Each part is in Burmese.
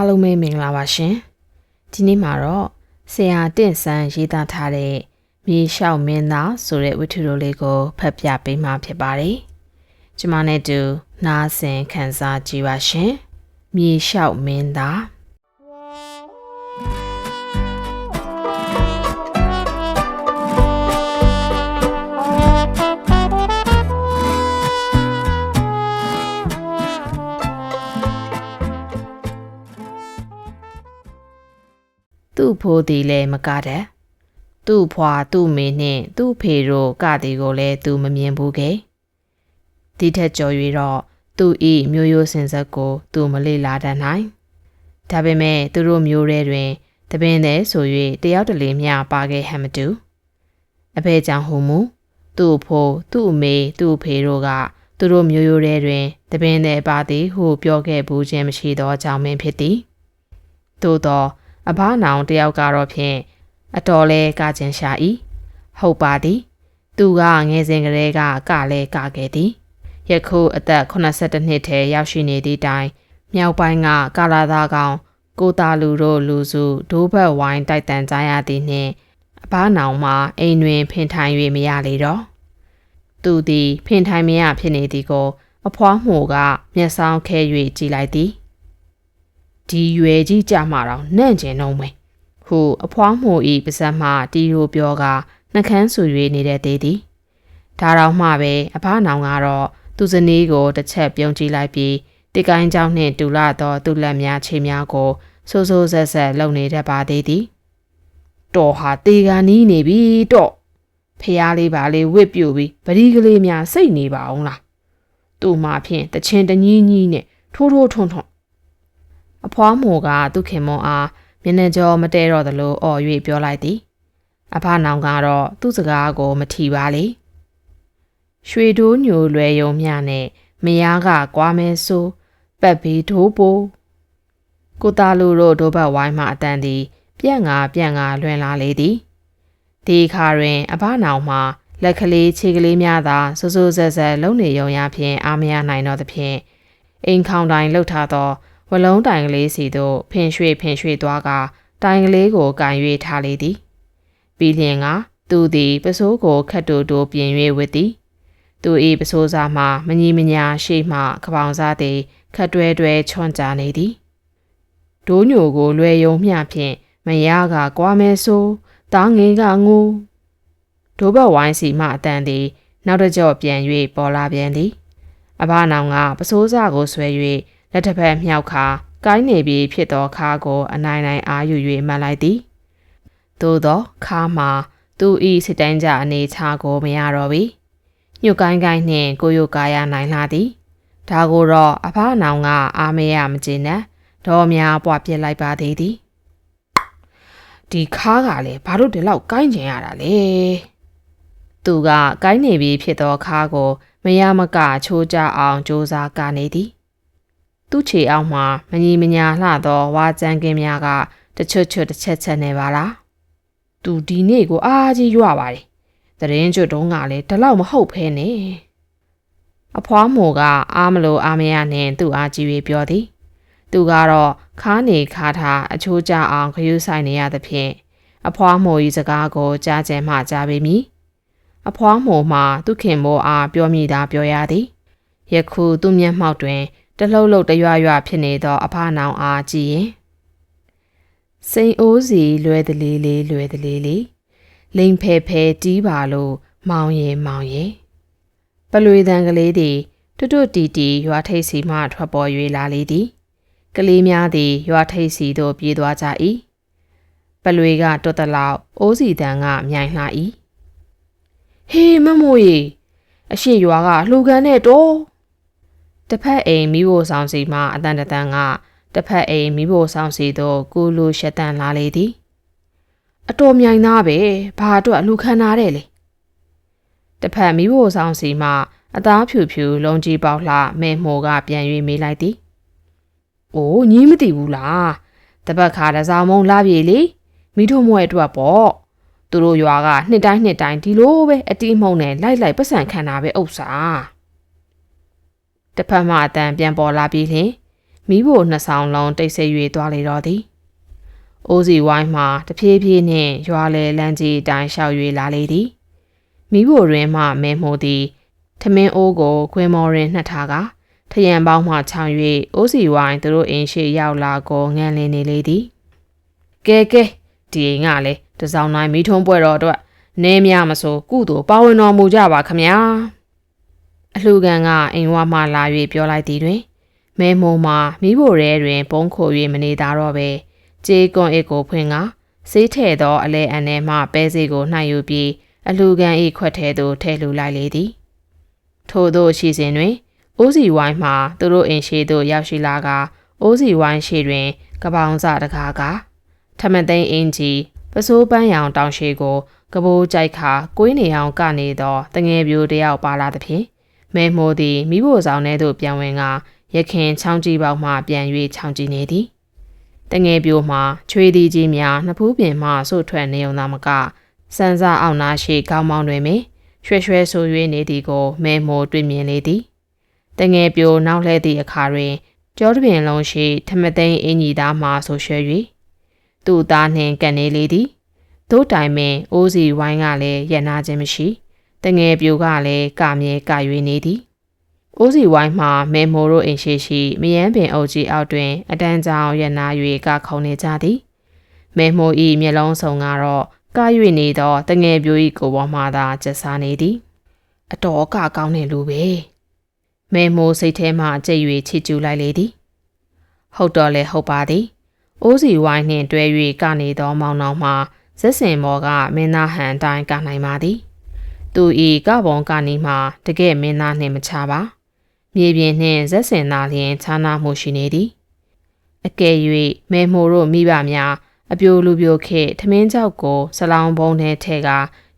အားလုံးပဲမင်္ဂလာပါရှင်ဒီနေ့မှာတော့ဆရာတင့်ဆန်းရေးသားထားတဲ့မြေလျှောက်မင်းသားဆိုတဲ့ဝတ္ထုတော်လေးကိုဖတ်ပြပေးမှာဖြစ်ပါတယ်ကျမနဲ့တူနားဆင်ခံစားကြည့်ပါရှင်မြေလျှောက်မင်းသား ဖိုးသည်လည်းမကတဲ့သူ့ဖွာသူ့မေနှင့်သူ့ဖေတို့ကသည်ကိုလည်းသူမမြင်ဘူးကေဒီထက်ကျော်၍တော့သူ့ဤမျိုးရိုးစင်ဆက်ကို သူမလေ့လာတတ်နိုင်ဒါပေမဲ့သူတို့မျိုးရဲတွင်တပင်သည်ဆို၍တယောက်တလေမျှပါခဲ့ဟန်မတူအဖေကြောင့်ဟူမူသူ့ဖိုးသူ့အမေသူ့ဖေတို့ကသူတို့မျိုးရိုးရဲတွင်တပင်သည်ပါသည်ဟုပြောခဲ့ဘူးခြင်းမရှိသောကြောင့်မင်းဖြစ်သည်သို့သော အဘနောင်တယောက်ကတော့ဖြင့်အတော်လဲကကျင်ရှာ၏ဟုတ်ပါသည် သူကငယ်စဉ်ကလေးကကလဲကခဲ့သည်ယခုအသက်82နှစ်ထဲရောက်ရှိနေသည့်တိုင်မြောက်ပိုင်းကကာလာသားကောင် ကိုတာလူတို့လူစုဒိုးဘက်ဝိုင်းတိုက်တန်ကြရသည်နှင့်အဘနောင်မှာအိမ်တွင်ဖင်ထိုင်၍မရလေတော့သူသည်ဖင်ထိုင်မရဖြစ်နေသည်ကို အဖွားမှုကမျက်စောင်းခဲ၍ကြည်လိုက်သည် ဒီရွယ်ကြီးကြမှာတော့နှံ့ကျင်တော့မယ်ဟုအဖွားမိုဤပါဇက်မှတီရိုပြောကနှကန်းဆူ၍နေတဲ့သေးသည်ဒါတော့မှပဲအဖနောင်ကတော့သူစနေကိုတစ်ချက်ပြုံးကြည့်လိုက်ပြီးတိကိုင်းကြောင့်နှင့်တူလာသောသူလက်များခြေများကိုဆိုးဆိုးဆက်ဆက်လှုပ်နေတတ်ပါသေးသည်တော်ဟာတေကန်နီးနေပြီတော့ဖះလေးပါလေးဝစ်ပြူပြီးပရိကလေးများစိတ်နေပါအောင်လားသူ့မှာဖြင့်တချင်တညီးညီးနဲ့ထိုးထိုးထွန်းထွန်း အဖွားမိုကသူ့ခင်မွန်အားမျက်နှာကြောမတဲတော့သလိုအော်၍ပြောလိုက်သည်အဖနောင်ကတော့သူ့စကားကိုမထီပါလေရွှေဒိုးညိုလွယ်ယုံမျှနဲ့မယားကကွာမဲဆိုးပတ်ပြီးဒိုးပိုးကိုတာလူတို့ဒိုးဘက်ဝိုင်းမှအတန်သည်ပြန့်ငါပြန့်ငါလွင်လာလေသည်ဒီခါတွင်အဖနောင်မှလက်ကလေးခြေကလေးများသာစိုးစိုးဆက်ဆက်လုံနေယုံရဖြင့်အားမရနိုင်တော့သဖြင့်အိမ်ခေါင်တိုင်လှုပ်ထားသော ဝလုံးတိုင်ကလေးစီသို့ဖင်ရွှေ့ဖင်ရွှေ့သွားကတိုင်ကလေးကိုကန်၍ထားလေသည်ပြီးလျင်ကသူသည်ပစိုးကိုခတ်တူတူပြင်၍ဝစ်သည်သူ၏ပစိုးစားမှမညီမညာရှိမှခပောင်စားသည်ခတ်တွဲတွဲချွန်ကြနေသည်ဒိုးညိုကိုလွယ်ယုံမျှဖြင့်မရကကွာမဲဆိုးတားငယ်ကငိုဒိုးဘက်ဝိုင်းစီမှအတန်သည် နောက်တစ်ကြော့ပြန်၍ပေါ်လာပြန်သည်အဘနောင်ကပစိုးစားကိုဆွဲ၍ လက်တစ်ဖက်မြောက်ခါကိုင်းနေပြီဖြစ်သောခါကိုအနိုင်နိုင်အားယူ၍မှန်လိုက်သည်သို့သောခါမှာသူဤစစ်တမ်းကြအနေချာကိုမရတော့ပြီညှို့ကိုင်းကိုင်းနှင့်ကိုယိုကာယနိုင်လာသည်ဒါကိုတော့အဖနောင်ကအာမရမကျင်နဲ့ဒေါ်များပွားပြစ်လိုက်ပါသေးသည်ဒီခါကလည်းဘာလို့ဒီလောက်ကိုင်းကျင်ရတာလဲသူကကိုင်းနေပြီဖြစ်သောခါကိုမရမကချိုးကြအောင်စူးစမ်းကနေသည် သူ့ခြေအောက်မှာမညီမညာလှသောဝါကြမ်းကင်းများကတချွတ်ချွတ်တစ်ချက်ချက်နေပါလားသူဒီနေ့ကိုအားကြီးရွပါတယ်တရင်ကျွတ်တုံးကလည်းဒီလောက်မဟုတ်ဖဲနဲ့အဖွားမိုကအားမလို့အားမရနဲ့သူ့အားကြီး၍ပြောသည် သူကတော့ခါနေခါထားအချိုးကျအောင်ခရူးဆိုင်နေရသဖြင့်အဖွားမို၏စကားကိုကြားကျင်မှကြားပေမည်အဖွားမိုမှသူခင်မိုးအားပြောမိတာပြောရသည်ယခုသူ့မျက်မှောက်တွင် တလှုပ်လှုပ်တရွရွဖြစ်နေသော အဖနောင်အားကြည့်ရင်စိန်အိုးစီလွယ်တလေးလေးလွယ်တလေးလေးလိန်ဖဲဖဲတီးပါလို့မောင်ရင်မောင်ရင်ပလွေတန်ကလေးသည်တွတ်တွတ်တီတီရွာထိပ်စီမှထွက်ပေါ်၍လာလေသည်ကလေးများသည်ရွာထိပ်စီသို့ပြေးသွားကြ၏ပလွေကတွတ်တလောက်အိုးစီတန်ကမြိုင်လှ၏ဟေးမမိုးရီအရှိရွာကလှူခန်းနဲ့တော့ တစ်ဖက်အိမ်မိဖို့ဆောင်စီမှအတန်တတန်ကတစ်ဖက်အိမ်မိဖို့ဆောင်စီသို့ကူလူရှက်တန်လာလေသည်အတော်မြိုင်သားပဲဘာအတွက်အလှခန်းနာတဲ့လေတစ်ဖက်မိဖို့ဆောင်စီမှအသားဖြူဖြူလုံးကြီးပေါက်လှမဲမှုကပြန်၍မေးလိုက်သည်။အိုးညီးမသိဘူးလား။တပတ်ခါတစောင်းမုံလာပြေလေမိတို့မွဲ့အတွက်ပေါ့။သူတို့ရွာကနှစ်တိုင်းနှစ်တိုင်းဒီလိုပဲအတီးမှုံနဲ့လိုက်လိုက်ပတ်စံခံတာပဲဥစ္စာ။ တစ်ဖက်မှအတန်ပြန်ပေါ်လာပြီးလျှင်မိဖို့နှစ်ဆောင်လုံးတိတ်ဆိတ်၍သွားလေတော့သည်အိုးစီဝိုင်းမှာတဖြည်းဖြည်းနှင့်ရွာလေလမ်းကြီးအတိုင်းရှောက်၍လာလေသည်မိဖို့တွင်မှမဲမိုးသည်ထမင်းအိုးကိုခွင်းမော်ရင်နှက်ထားကထရံပေါင်းမှခြောင်၍အိုးစီဝိုင်းသူတို့အိမ်ရှိရောက်လာကိုငန်လင်းနေလေသည်ကဲကဲဒီအိမ်ကလည်းတစောင်းတိုင်းမိထုံးပွဲတော်အတွက်နေမြမဆိုကုသိုလ်ပါဝင်တော်မူကြပါခမညာအ လှကန်ကအိမ်ဝမှလာ၍ပြောလိုက်သည်တွင်မဲမုံမှာမိဖို့ရဲတွင်ပုံခို၍မနေသားတော့ပဲကြေးကွန်အစ်ကိုဖွင့်ကစေးထဲ့သောအလဲအန်ထဲမှပဲစီကိုနှိုက်ယူပြီးအလှကန်၏ခွက်ထဲသို့ထည့်လူလိုက်လေသည်ထို့သောရှိစဉ်တွင်အိုးစီဝိုင်းမှသူတို့အိမ်ရှိသို့ရောက်ရှိလာကအိုးစီဝိုင်းရှိတွင်ကပောင်စတကားကထမသိန်းအင်ကြီးပစိုးပန်းရောင်တောင်ရှိကိုကဘိုးကြိုက်ခါကိုင်းနေအောင်ကနေသောတငယ်ပြိုတယောက်ပါလာသဖြင့် မဲမိုးသည်မိဖို့ဆောင်ထဲသို့ပြန်ဝင်ကရခင်ချောင်းကြီးပေါက်မှပြန်၍ချောင်းကြီးနေသည်တငယ်ပြိုမှာချွေသည်ကြီးများနှစ်ဖူးပင်မှဆို့ထွက်နေုံသာမကစန်းစားအောင်နာရှိကောင်းမောင်းတွင်ပင်ရွှဲရွှဲဆို၍နေသည်ကိုမဲမိုးတွေ့မြင်လေသည်တငယ်ပြိုနောက်လှဲသည့်အခါတွင်ကြောတပင်လုံးရှိထမသိန်းအင်ကြီးသားမှဆိုရွှဲ၍သူ့သားနှင့်ကန်နေလေသည်တို့တိုင်ပင်အိုးစီဝိုင်းကလည်းရနာခြင်းမရှိ တငယ်ပြိုကလည်းကမြဲကရွေနေသည်အိုးစီဝိုင်းမှာမဲမိုတို့အိမ်ရှိရှိမယန်းပင်အုပ်ကြီးအောက်တွင် အတန်းကြောင်ရနာ၍ကခုံနေကြသည်မဲမိုဤမျက်လုံးစုံကတော့က၍နေသောတငယ်ပြိုဤကိုပေါ်မှသာကျဆာနေသည်အတော်ကကောင်းနေလူပဲမဲမိုစိတ်ထဲမှကြိတ်၍ချစ်ကျူးလိုက်လေသည်ဟုတ်တော့လေဟုတ်ပါသည်အိုးစီဝိုင်းနှင့်တွဲ၍ကနေသောမောင်နှောင်မှဇက်စင်မော်ကမင်းသားဟန်တိုင်းကနိုင်ပါသည် သူဤကပုံကနီမှတကယ်မင်းသားနှင့်မချပါမြေပြင်နှင့်ဇက်စင်သားလျင်ခြားနာမှုရှိနေသည်အကယ်၍မဲမိုတို့မိဘများအပြိုလူပြိုခေထမင်းကြောက်ကိုဆလောင်ပုံးထဲထဲက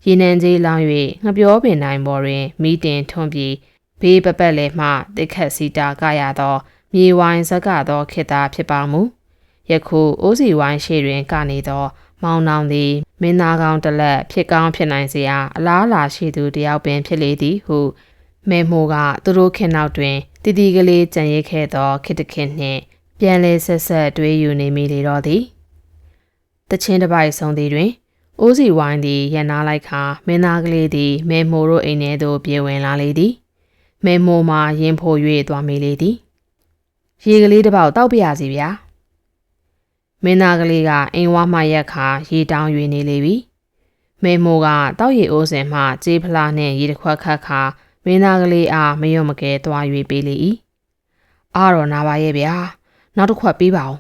ရေနံကြီးလောင်း၍ငပြောပင်တိုင်းပေါ်တွင်မိတင်ထွန်းပြီးဘေးပပတ်လည်းမှတိခတ်စီတာကရသောမြေဝိုင်းဇက်ကတော့ခေတာဖြစ်ပါမူယခုအိုးစီဝိုင်းရှိတွင်ကနေသော မောင်နောင်သည်မင်းသားကောင်းတလက်ဖြစ်ကောင်းဖြစ်နိုင်စေရာအလားအလာရှိသူတယောက်ပင်ဖြစ်လေသည်ဟုမဲမိုးကသူတို့ခင်နောက်တွင်တည်တည်ကလေးကြံရိတ်ခဲ့သောခိတခင်နှင့်ပြန်လဲဆက်ဆက်တွေးယူနေမိလေတော့သည်တချင်းတစ်ပိုက်ဆုံးသည်တွင်အိုးစီဝိုင်းသည်ရန်နာလိုက်ခါမင်းသားကလေးသည်မဲမိုးတို့အိမ်ထဲသို့ပြေးဝင်လာလေသည်မဲမိုးမှရင်ဖို၍သွားမိလေသည်ရေကလေးတစ်ပေါက်တောက်ပြရစီဗျာ မင်းသားကလေးကအိမ်ဝါမှရက်ခါရေတောင်း၍နေလေပြီမဲမိုးကတောက်ရီအိုးစင်မှကြေးဖလားနှင့်ရေတစ်ခွက်ခတ်ခါမင်းသားကလေးအားမယုံမကဲသွား၍ပေးလေ၏အားတော့နာပါရဲ့ဗျာနောက်တစ်ခွက်ပေးပါဦး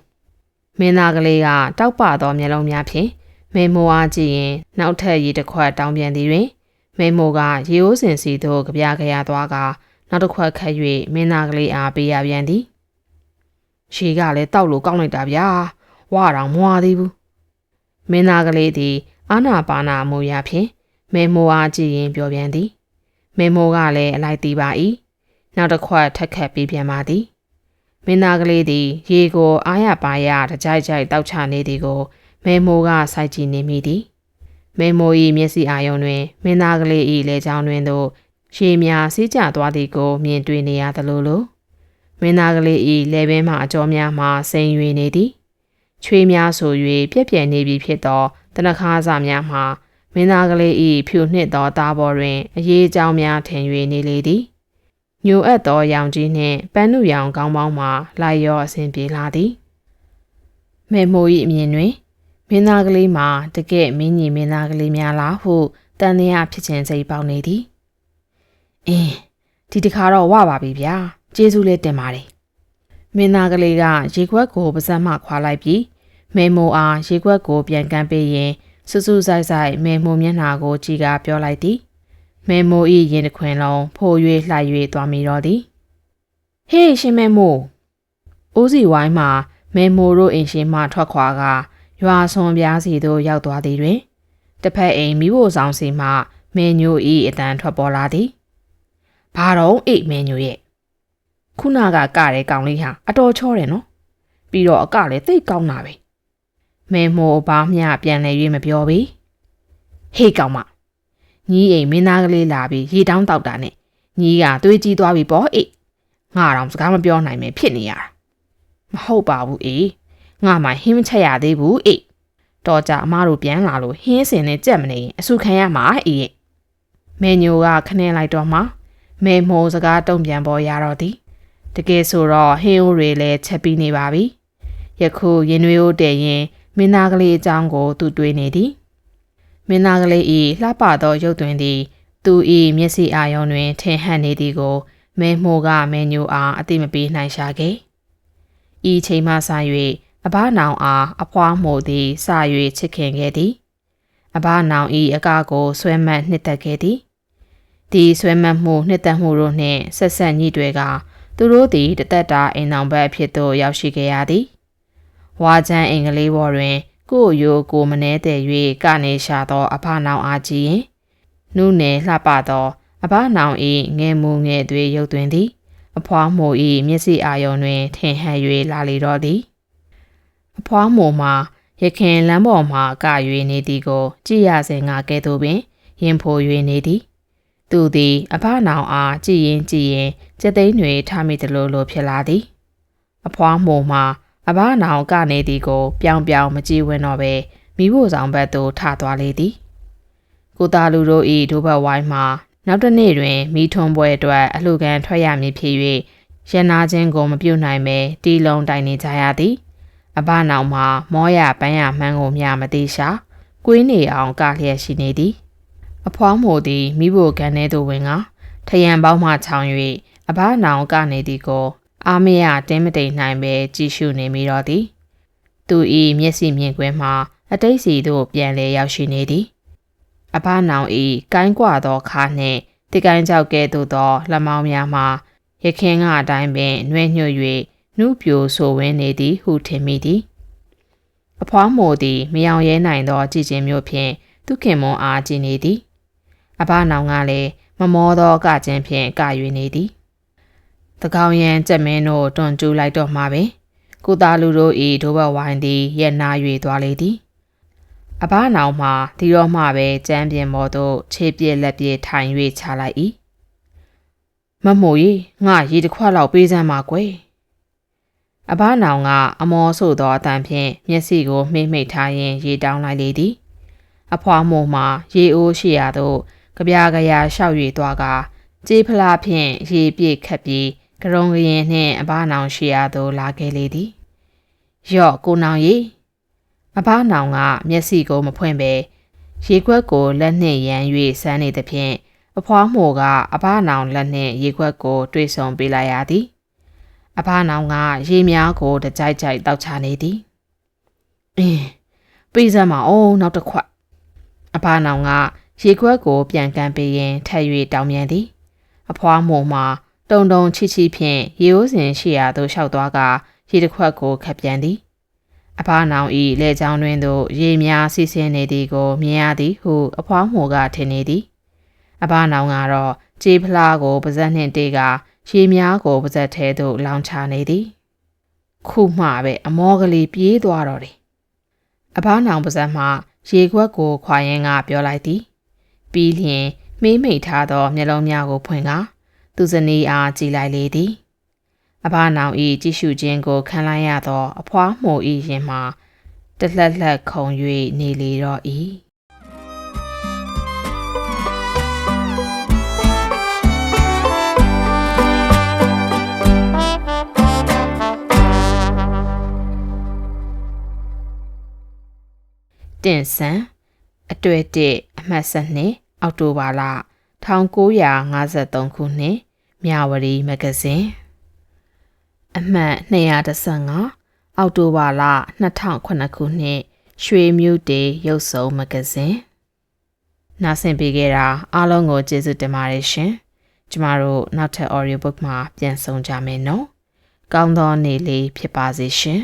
မင်းသားကလေးကတောက်ပသောမျက်လုံးများဖြင့်မဲမိုးအားကြည့်ရင်နောက်ထပ်ရေတစ်ခွက်တောင်းပြန်သည်တွင်မဲမိုးကရေအိုးစင်စီသို့ကြပြကြရသွားကနောက်တစ်ခွက်ခတ်၍မင်းသားကလေးအားပေးရပြန်သည်ရှီကလည်းတောက်လို့ကောင်းလိုက်တာဗျာ ဝါတောင်မွာသေးဘူးမင်းသားကလေးသည်အာနာပါနာမူရာဖြင့်မဲမိုးအားကြည့်ရင်ပြောပြန်သည်မဲမိုးကလည်းအလိုက်တီးပါ၏နောက်တစ်ခွက်ထက်ခတ်ပြီးပြန်ပါသည်မင်းသားကလေးသည် ရေကိုအားရပါရတကြိုက်ကြိုက်တောက်ချနေသည်ကိုမဲမိုးကစိုက်ကြည့်နေမိသည်မဲမိုး၏မျက်စိအာရုံတွင်မင်းသားကလေး၏လက်ချောင်းတွင်သို့ရှေးများစီးကျသွားသည်ကိုမြင်တွေ့နေရသလိုလိုမင်းသားကလေး၏လက်ဘင်းမှအကြောများမှစိန်၍နေသည် ချွေးများဆို၍ပြက်ပြက်နေပြီဖြစ်သောတနခါးစာများမှမင်းသားကလေး၏ဖြူနှစ်သောသားပေါ်တွင်အရေးအကြောင်းများထင်၍နေလေသည်ညိုအပ်သောရောင်ကြီးနှင့်ပန်းနုရောင်ကောင်းပေါင်းမှလိုက်ရောအစဉ်ပြေလာသည်မေမို၏အမြင်တွင်မင်းသားကလေးမှာတကယ့်မင်းကြီးမင်းသားကလေးများလားဟုတန်တရားဖြစ်ခြင်းစိတ်ပေါက်နေသည်အင်းဒီတခါတော့ဝပါပြီဗျာကျေးဇူးလေးတင်ပါတယ် မင်းသားကလေးကရေခွက်ကိုပါဇက်မှခွာလိုက်ပြီးမေမိုအားရေခွက်ကိုပြန်ကမ်းပေးရင်စူးစူးဆိုင်ဆိုင်မေမိုမျက်နှာကိုကြည်ကပြောလိုက်သည်မေမို၏ရင်တစ်ခွင်လုံးဖိုး၍လှိုက်၍သွားမိတော့သည်ဟေးရှင်မေမိုအိုးစီဝိုင်းမှာမေမိုတို့အိမ်ရှင်မှထွက်ခွာကရွာဆွန်ပြားစီသို့ရောက်သွားသည်တွင်တစ်ဖက်အိမ်မိဖို့ဆောင်စီမှမင်းညို၏အတန်ထွက်ပေါ်လာသည်ဘာတော့အိတ်မင်းညိုရဲ့ ခုနကကတဲ့ကောင်လေးဟာအတော်ချောတယ်နော်ပြီးတော့အကလည်းသိတ်ကောင်းတာပဲမင်းမိုးဘာမျှပြန်လဲ၍မပြောပြီဟေးကောင်မညီအိမ်မင်းသားကလေးလာပြီးရေတောင်းတောက်တာနဲ့ညီကသွေးကြီးသွားပြီပေါ့အေးငါတော့စကားမပြောနိုင်ပဲဖြစ်နေရတာမဟုတ်ပါဘူးအေးငါမှဟင်းမချက်ရသေးဘူးအေးတော်ကြအမားတို့ပြန်လာလို့ဟင်းစင်နဲ့ကြက်မနေရင်အဆုခံရမှာအေးရဲ့မဲညိုကခနှင်းလိုက်တော့မှမဲမိုးစကားတုံ့ပြန်ပေါ်ရတော့သည် တကယ်ဆိုတော့ဟင်းအိုးတွေလည်းချက်ပြီးနေပါပြီယခုရင်နွေအိုးတည်ရင်မင်းသားကလေးအကြောင်းကို သူတွေးနေသည်မင်းသားကလေးဤလှပသောရုပ်တွင်သည် သူဤမျက်စိအာရုံတွင် ထင်ဟပ်နေသည်ကိုမဲမိုးကမဲညိုအားအတိမပေးနိုင်ရှာခဲ့ဤချိန်မှစ၍အဘနောင်အားအဖွားမို့သည်စ၍ချစ်ခင်ခဲ့သည် အဘနောင်ဤအကားကိုဆွဲမှတ်နှစ်သက်ခဲ့သည်ဒီဆွဲမှတ်မှုနှစ်သက်မှုတို့နှင့်ဆက်ဆက်ညှိတွေက သူတို့သည်တသက်တာအိမ်အောင်ဘက်အဖြစ်သို့ရောက်ရှိခဲ့ရသည်ဝါချမ်းအင်္ဂလိပ်ဘော်တွင် ကို့ရိုးကိုမနှဲတဲ့၍ကနေရှာသောအဖနောင်အားကြည့်ရင်နုနယ်လှပသောအဘနောင်ဤငယ်မူငယ်သွေးရုပ်သွင်းသည် အဖွားမို့ဤမျက်စိအာယုံတွင် ထင်ဟပ်၍လာလေတော့သည်အဖွားမို့မှာရခင်လမ်းပေါ်မှာက၍နေသည်ကို ကြည့်ရစဉ်ငါကဲ့သို့ပင်ရင်ဖို၍နေသည် သူသည်အဖနောင်အားကြည်ရင်ကြည်ရင်စက်သိန်းတွေထားမိသလိုလိုဖြစ်လာသည်အဖွားမို့မှာအဘနောင်ကနေသည်ကို ပြောင်ပြောင်မကြည့်ဝင်တော့ပဲမိဖို့ဆောင်ဘက်သို့ထသွားလေသည်ကိုသားလူတို့ဤဒိုးဘက်ဝိုင်းမှာနောက်တစ်နေ့တွင်မိထုံပွဲအတွက်အလှကန်ထွက်ရမည်ဖြစ်၍ရနာချင်းကိုမပြုတ်နိုင်ပဲတီလုံးတိုင်နေကြရသည်အဘနောင်မှာမောရပန်းရမှန်းကိုမြမသိရှာကွေးနေအောင်ကလျက်ရှိနေသည် အဖွားမို့သည်မိဖို့ကန်ထဲသို့ဝင်ကထရန်ပေါင်းမှချောင်း၍အဘနောင်ကနေသည်ကို အာမရတင်းမတိမ်နိုင်ပဲကြည့်ရှုနေမိတော့သည်သူဤမျက်စိမြင်ကွင်းမှာအတိတ်စီသို့ပြန်လေရောက်ရှိနေသည်အဘနောင်ဤကိုင်းကွာသောခါနှင့်တိကိုင်းကြောက်ကဲ့သို့သောလက်မောင်းများမှာရခင်ကအတိုင်းပင်နှွဲညွတ်၍နှုပြိုဆိုဝင်းနေသည်ဟုထင်မိသည်အဖွားမို့သည်မယောင်ရဲနိုင်သောကြည်ချင်းမျိုးဖြင့်သူခင်မွန်အားကြည်နေသည် အဘနောင်ကလည်းမမောသောကခြင်းဖြင့်က၍နေသည်တကောင်ရန်ကြက်မင်းတို့တွန်ကျူးလိုက်တော့မှပင်ကိုသားလူတို့ဤဒိုးဘဝိုင်းသည်ရက်နာ၍သွားလေသည်အဘနောင်မှဒီတော့မှပဲကြမ်းပြင်ပေါ်သို့ခြေပြက်လက်ပြက်ထိုင်၍ချလိုက်၏မမို့ကြီးငါရေတစ်ခွက်လောက်ပေးစမ်းပါကွယ်အဘနောင်ကအမောဆိုသောအတန်ဖြင့်မျက်စိကိုမှိမ့်မိတ်ထားရင်းရေတောင်းလိုက်လေသည်အဖွားမို့မှရေအိုးရှိရာသို့ ကြပြားကြရာလျှောက်၍သွားကကြေးဖလားဖြင့်ရေပြည့်ခတ်ပြီးကရုံကရင်နှင့်အဘနောင်ရှိရာသို့လာခဲ့လေသည်ရော့ကိုနောင်ရီအဘနောင်ကမျက်စိကိုမဖွင့်ပဲရေခွက်ကိုလက်နှင့်ရမ်း၍ဆန်းနေသဖြင့်အဖွားမို့ကအဘနောင်လက်နှင့်ရေခွက်ကိုတွေးဆုံပေးလိုက်ရသည်အဘနောင်ကရေများကိုတကြိုက်ကြိုက်တောက်ချနေသည်အင်းပေးစမ်းမအောင်နောက်တစ်ခွက်အဘနောင်က ရေခွက်ကိုပြန်ကန်ပေးရင်ထပ်၍တောင်းမြန်သည်အဖွားမို့မှာတုံတုံချီချီဖြင့်ရေအိုးစင်ရှိရာသို့လျှောက်သွားကရေတစ်ခွက်ကိုခပ်ပြန်သည်အဖားနောင်ဤလေချောင်းတွင်သို့ရေများစီးဆင်းနေသည်ကိုမြင်ရသည်ဟုအဖွားမို့ကထင်နေသည်အဖားနောင်ကတော့ကြေးဖလားကိုပါဇက်နှင့်တေးကရေများကိုပါဇက်ထဲသို့လောင်ချနေသည် ခုမှပဲအမောကလေးပြေးသွားတော့တယ်အဖားနောင်ပါဇက်မှရေခွက်ကိုခွာရင်းကပြောလိုက်သည် ပြီးလျင်မေးမိတ်ထားသောမျက်လုံးများကိုဖွင့်ကသူဇနီးအားကြည်လိုက်လေသည်အဖနောင်ဤကြည့်ရှုခြင်းကိုခံလိုက်ရသော အဖွားမှုဤရင်မှာတလှက်လှက်ခုံ၍နေလေတော့၏တင်ဆန် အတွေ့အတစ်အမှတ်စနစ်အောက်တိုဘာလ1953ခုနှစ်မြဝတီမဂဇင်းအမှတ်215အောက်တိုဘာလ2009ခုနှစ်ရွှေမြူတေရုပ်စုံမဂဇင်းနားဆင်ပေးခဲ့တာအားလုံးကိုကျေးဇူးတင်ပါတယ်ရှင်ကျမတို့နောက်ထပ် audio book မှာပြန်ဆောင်ကြမယ်နော်ကောင်းသောနေ့လေးဖြစ်ပါစေရှင်